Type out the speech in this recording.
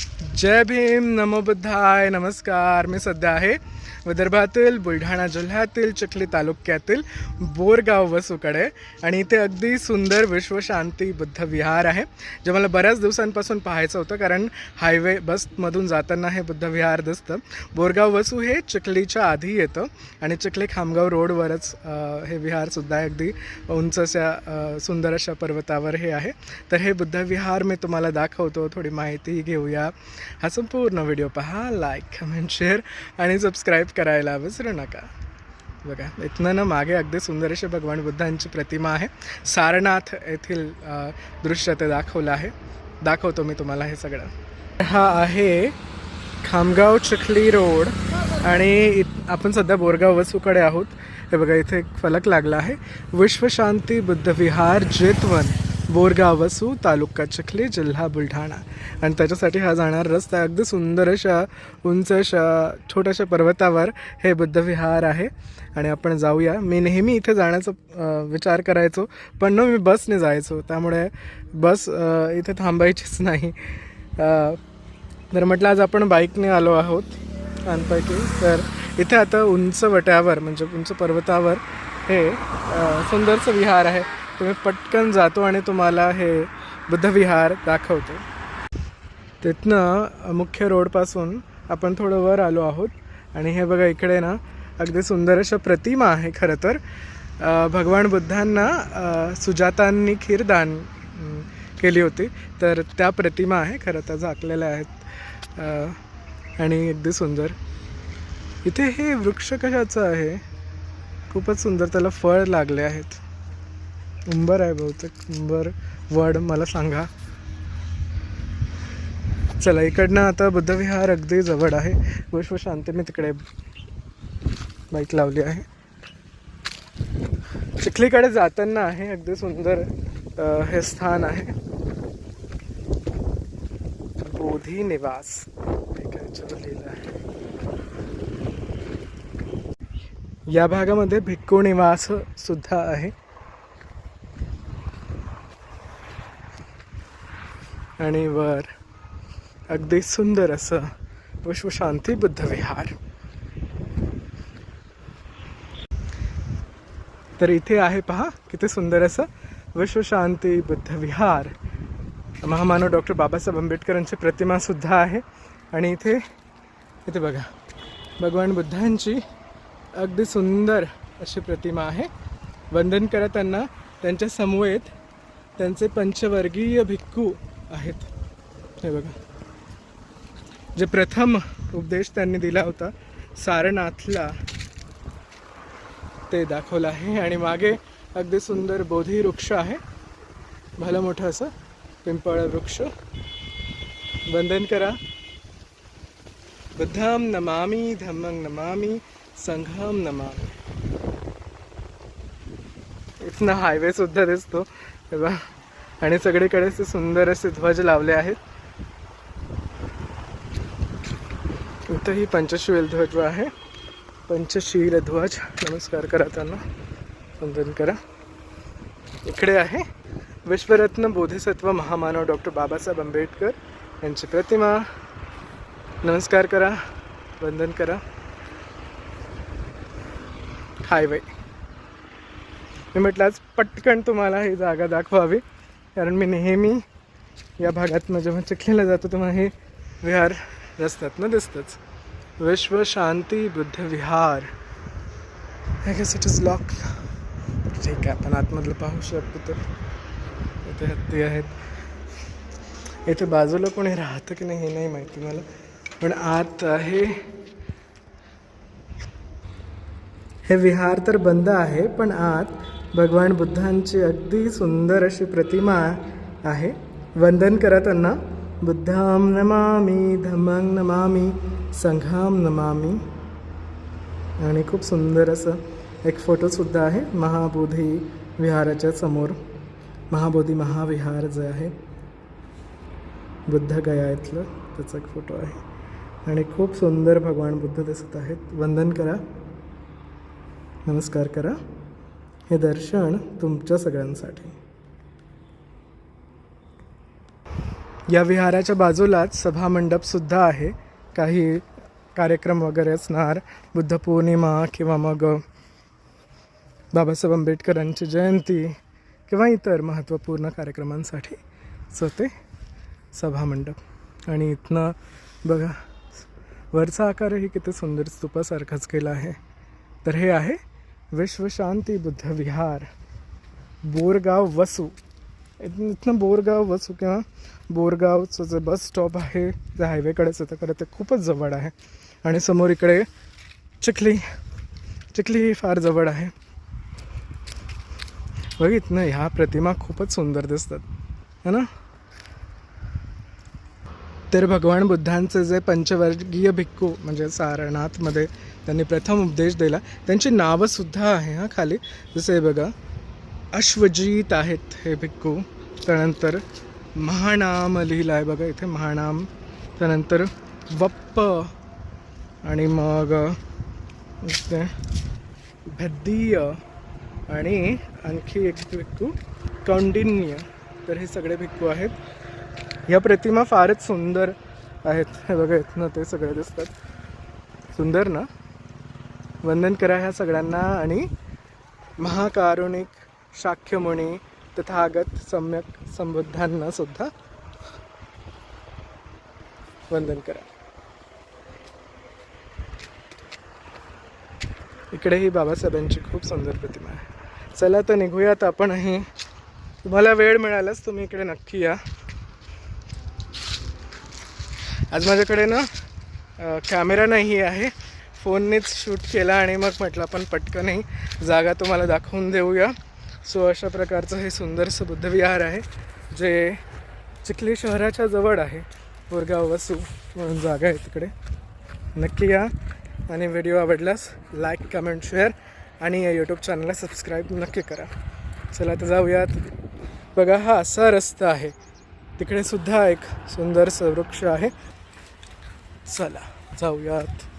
जय भीम नमोबुद्धाय नमस्कार. मी सध्या आहे विदर्भातील बुलढाणा जिल्ह्यातील चिखली तालुक्यातील बोरगाव वसूकडे. आणि इथे अगदी सुंदर विश्वशांती बुद्ध विहार आहे जे मला बऱ्याच दिवसांपासून पाहायचं होतं कारण हायवे बसमधून जाताना हे बुद्ध विहार दिसतं. बोरगाव वसू हे चिखलीच्या आधी येतं आणि चिखली खामगाव रोडवरच हे विहारसुद्धा आहे अगदी उंच अशा सुंदर अशा पर्वतावर हे आहे. तर हे बुद्ध विहार मी तुम्हाला दाखवतो थोडी माहिती घेऊया. हा संपूर्ण व्हिडिओ पहा लाईक कमेंट शेअर आणि सबस्क्राईब करायला विसरू नका. बघा इथनं ना मागे अगदी सुंदर अशी भगवान बुद्धांची प्रतिमा आहे. सारनाथ येथील दृश्य ते दाखवलं आहे. दाखवतो मी तुम्हाला हे सगळं. हा आहे खामगाव चिखली रोड आणि आपण सध्या बोरगाव वसूकडे आहोत. हे बघा इथे एक फलक लागला आहे. विश्वशांती बुद्ध विहार जेतवन. बोरगाव वसू तालुका चिखली जिल्हा बुलढाणा. आणि त्याच्यासाठी हा जाणार रस्ता अगदी सुंदर अशा उंच अशा छोट्याशा पर्वतावर हे बुद्ध विहार आहे. आणि आपण जाऊया. मी नेहमी इथे जाण्याचा विचार करायचो पण न मी बसने जायचो. त्यामुळे बस इथे थांबायचीच नाही. तर म्हटलं आज आपण बाईकने आलो आहोत छानपैकी तर इथे आता उंच वट्यावर म्हणजे उंच पर्वतावर हे सुंदरचं सुंदरसं विहार आहे. तुम्ही पटकन जातो आणि तुम्हाला हे बुद्धविहार दाखवतो. तिथनं मुख्य रोडपासून आपण थोडं वर आलो आहोत. आणि हे बघा इकडे ना अगदी सुंदर अशा प्रतिमा आहे खरं तर. भगवान बुद्धांना सुजातांनी खीरदान दान केली होती. तर त्या प्रतिमा आहे खरं तर झाकलेल्या आहेत. आणि अगदी सुंदर. इथे हे वृक्ष कशाचं आहे? खूपच सुंदर त्याला फळ लागले आहेत. उंबर आहे बहुतेक उंबर वड मला सांगा. चला इकडनं आता बुद्धविहार अगदी जवळ आहे. विश्व शांती मी तिकडे बाईक लावली आहे. चिखलीकडे जाताना आहे अगदी सुंदर हे स्थान आहे. बोधी निवास. लिहिलं आहे. या भागामध्ये भिक्खू निवास सुद्धा आहे. आणि वर अगदी सुंदर असं विश्वशांती बुद्ध विहार. तर इथे आहे पहा किती सुंदर असं विश्वशांती बुद्ध विहार. महामानव डॉक्टर बाबासाहेब आंबेडकरांची प्रतिमा सुद्धा आहे. आणि इथे इथे बघा भगवान बुद्धांची अगदी सुंदर अशी प्रतिमा आहे. वंदन करताना त्यांच्या समवेत त्यांचे पंचवर्गीय भिक्खू आहेत. हे बघा. जे प्रथम उपदेश त्यांनी दिला होता सारनाथला ते दाखवलं आहे. आणि मागे अगदी सुंदर बोधी वृक्ष आहे. भलं मोठं असं पिंपळ वृक्ष. वंदन करा. बुद्धम नमामी धम्मं नमामी संघम नमामी. इथनं हायवे सुद्धा दिसतो. हे बघा. आणि सगळीकडे असे सुंदर असे ध्वज लावले आहेत. इथंही पंचशील ध्वज आहे. पंचशील ध्वज. नमस्कार करा त्यांना. वंदन करा. इकडे आहे विश्वरत्न बोधिसत्व महामानव डॉक्टर बाबासाहेब आंबेडकर यांची प्रतिमा. नमस्कार करा. वंदन करा. हायवे. मी म्हटलं आज पटकन तुम्हाला ही जागा दाखवावी. कारण मी नेहमी या भागातनं जेव्हा चिखलेला जातो तेव्हा हे विहार रस्त्यातनं दिसतंच. विश्व शांती बुद्ध विहार. हे गेस इट इज लॉक ठीक आहे आपण आतमधलं पाहू शकतो तर. इथे हत्ती आहेत. इथे बाजूला कोणी राहतं की नाही हे नाही माहिती मला. पण आत आहे. हे विहार तर बंद आहे पण आत भगवान बुद्धांची अगदी सुंदर अशी प्रतिमा आहे. वंदन करा त्यांना बुद्धाम नमामी धम्मं नमामी संघाम नमामी. आणि खूप सुंदर असं एक फोटोसुद्धा आहे महाबोधी विहाराच्या समोर. महाबोधी महाविहार जे आहे बुद्ध गया इथलं त्याचा एक फोटो आहे. आणि खूप सुंदर भगवान बुद्ध दिसत आहेत. वंदन करा. नमस्कार करा. हे दर्शन तुमच्या सगळ्यांसाठी. या विहाराच्या बाजूलाच सभामंडपसुद्धा आहे. काही कार्यक्रम वगैरे असणार. बुद्ध पौर्णिमा किंवा मग बाबासाहेब आंबेडकरांची जयंती किंवा इतर महत्त्वपूर्ण कार्यक्रमांसाठी. सो ते सभामंडप. आणि इथनं बघा वरचा आकारही किती सुंदर स्तूपासारखाच केला आहे. तर हे आहे विश्वशांती बुद्ध विहार। बोरगाव वसू। इथन- इथनं बोरगाव वसू किंवा बोरगावचं जे बस स्टॉप आहे जे हायवेकडेच येतं खरं ते खूपच जवळ आहे. आणि समोर इकडे चिखली चिखली ही फार जवळ आहे. बघित ह्या प्रतिमा खूपच सुंदर दिसतात. है ना? तर भगवान बुद्धांचे जे पंचवर्गीय भिक्खू म्हणजे सारनाथमध्ये त्यांनी प्रथम उपदेश दिला. त्यांची नावंसुद्धा आहे हां खाली. जसे हे बघा अश्वजीत आहेत हे भिक्खू. त्यानंतर महानाम लिहिलं आहे बघा इथे महानाम. त्यानंतर वप्प आणि मग भद्दीय आणि आणखी एक भिक्खू कौंडिन्य. तर हे सगळे भिक्खू आहेत. ह्या प्रतिमा फारच सुंदर आहेत. हे बघा इथनं ते सगळे दिसतात. सुंदर ना? वंदन करा ह्या सगळ्यांना आणि महाकारुणिक शाख्यमुनी तथागत सम्यक संबुद्धांना सुद्धा वंदन करा. इकडेही बाबासाहेबांची खूप सुंदर प्रतिमा आहे. चला तर निघूयात आपणही. तुम्हाला वेळ मिळालाच तुम्ही इकडे नक्की या. आज माझ्याकडे ना कॅमेरा नाही आहे. फोननेच शूट केला आणि मग म्हटलं आपण पटकनही जागा तुम्हाला दाखवून देऊया. सो अशा प्रकारचं हे सुंदरसं बुद्धविहार आहे जे चिखली शहराच्या जवळ आहे. बोरगाव वसू म्हणून जागा आहे तिकडे. नक्की या. आणि व्हिडिओ आवडल्यास लाईक कमेंट शेअर आणि या यूट्यूब चॅनलला सबस्क्राईब नक्की करा. चला तर जाऊयात. बघा हा असा रस्ता आहे. तिकडे सुद्धा एक सुंदरसं वृक्ष आहे. चला जाऊयात.